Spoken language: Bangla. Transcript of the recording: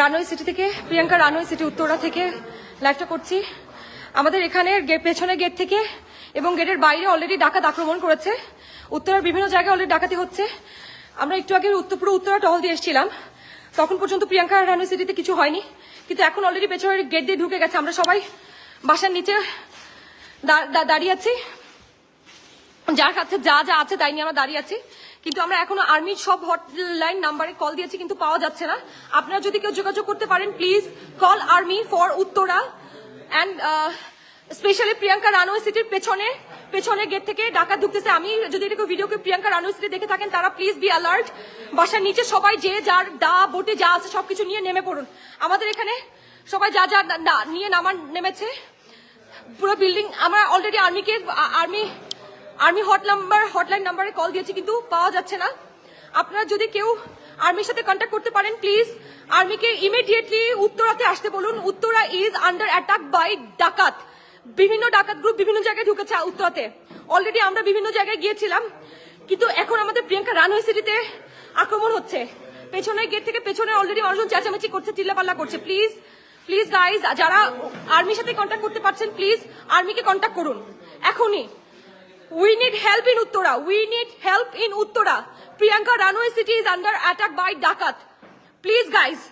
রানওয়ে সিটি থেকে, প্রিয়াঙ্কা রানওয়ে সিটি উত্তরা থেকে লাইভটা করছি। আমাদের এখানে পেছনের গেট থেকে এবং গেটের বাইরে অলরেডি ডাকাত আক্রমণ করেছে। উত্তরার বিভিন্ন জায়গায় অলরেডি ডাকাতি হচ্ছে। আমরা একটু আগে উত্তর পুরো উত্তরা টহল দিয়ে এসেছিলাম। তখন পর্যন্ত প্রিয়াঙ্কা রানওয়ে সিটিতে কিছু হয়নি। কিন্তু এখন অলরেডি পেছনের গেট দিয়ে ঢুকে গেছে। আমরা সবাই বাসার নিচে দাঁড়িয়ে আছি। যার কাছে যা যা আছে তাই নিয়ে আমরা দাঁড়িয়ে আছি। কিন্তু আমরা এখনও আর্মির সব হটলাইন নাম্বারে কল দিয়েছি, কিন্তু পাওয়া যাচ্ছে না। আপনারা যদি কেউ যোগাযোগ করতে পারেন please call army for Uttara. And specially Priyanka runway সিটির পেছনে পেছনে গেট থেকে ডাকাত ঢুকতেছে। আমি যদি এটাকে ভিডিওকে প্রিয়াঙ্কা রানওয়ে সিটি দেখে থাকেন, তারা প্লিজ বি অ্যালার্ট বাসার নিচে সবাই যে যার দা বোটে যা আছে সবকিছু নিয়ে নেমে পড়ুন। আমাদের এখানে সবাই যা যা নিয়ে নামার নেমেছে। পুরো বিল্ডিং আমরা already আর্মিকে army army hot number hotline নাম্বারে কল দিয়েছি, কিন্তু পাওয়া যাচ্ছে না। আপনারা যদি কেউ আর্মির সাথে কন্ট্যাক্ট করতে পারেন প্লিজ আর্মিকে ইমিডিয়েটলি উত্তরাতে আসতে বলুন। Uttara is under attack by ডাকাত। বিভিন্ন ডাকাত গ্রুপ বিভিন্ন জায়গায় ঢুকেছে উত্তরাতে। অলরেডি আমরা বিভিন্ন জায়গায় গিয়েছিলাম, কিন্তু এখন আমাদের প্রিয়াঙ্কা রানওয়ে সিটিতে আক্রমণ হচ্ছে। পেছনের গেট থেকে পেছনে অলরেডি মানুষজন চেঁচামেচি করছে, চিল্লাপাল্লা করছে। প্লিজ প্লিজ গাইজ যারা আর্মির সাথে কন্ট্যাক্ট করতে পারছেন প্লিজ আর্মিকে কন্ট্যাক্ট করুন। এখনই। We need help in Uttara. We need help in Uttara. Priyanka Ranway city is under attack by Dakat. Please guys,